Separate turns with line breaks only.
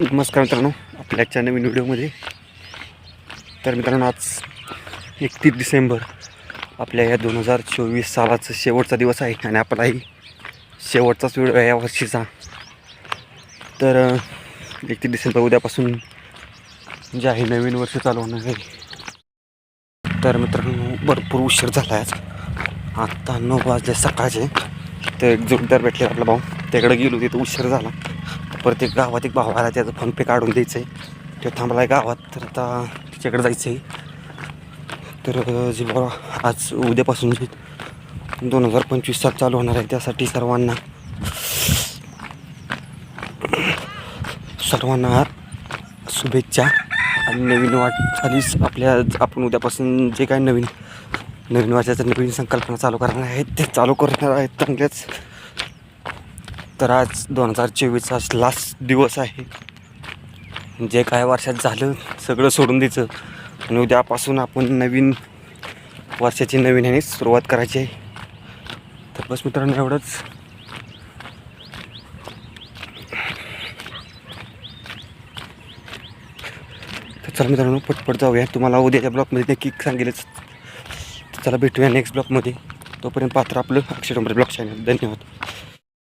नमस्कार मित्रांनो आपल्या आजच्या नवीन व्हिडिओमध्ये. तर मित्रांनो आज एकतीस डिसेंबर आपल्या या दोन हजार चोवीस सालाचा शेवटचा दिवस आहे आणि आपलाही शेवटचाच व्हिडिओ आहे या वर्षीचा. तर एकतीस डिसेंबर उद्यापासून जे आहे नवीन वर्ष चालू होणार आहे. तर मित्रांनो भरपूर उशीर झाला आहे आज. आत्ता नऊ वाजले सकाळचे. तर एक जोडदार भेटले आपला भाऊ. त्याकडे गेलो तिथं उशीर झाला. प्रत्येक गावात एक भावाला आला त्याचं फोनपे काढून द्यायचं आहे ते थांबला आहे गावात तर आता तिच्याकडे जायचं आहे तर जे बाबा आज उद्यापासून जे दोन हजार पंचवीस साल चालू होणार आहे त्यासाठी सर्वांना सर्वांना शुभेच्छा आणि नवीन वाटचालीस आपल्या आपण उद्यापासून जे काय नवीन नवीन वाचायचं नवीन संकल्पना चालू करणार आहेत ते चालू करणार आहेत चांगल्याच तर आज दोन हजार चोवीसचा लास्ट दिवस आहे. जे काय वर्षात झालं सगळं सोडून द्यायचं आणि उद्यापासून आपण नवीन वर्षाची नवीन ह्याने सुरुवात करायची आहे. तर बस मित्रांनो एवढंच. तर चला मित्रांनो पटपट जाऊया. तुम्हाला उद्याच्या ब्लॉकमध्ये नक्की सांगेलच. चला भेटूया नेक्स्ट ब्लॉकमध्ये तोपर्यंत पात्र आपलं अक्षर ब्लॉक चॅनल धन्यवाद.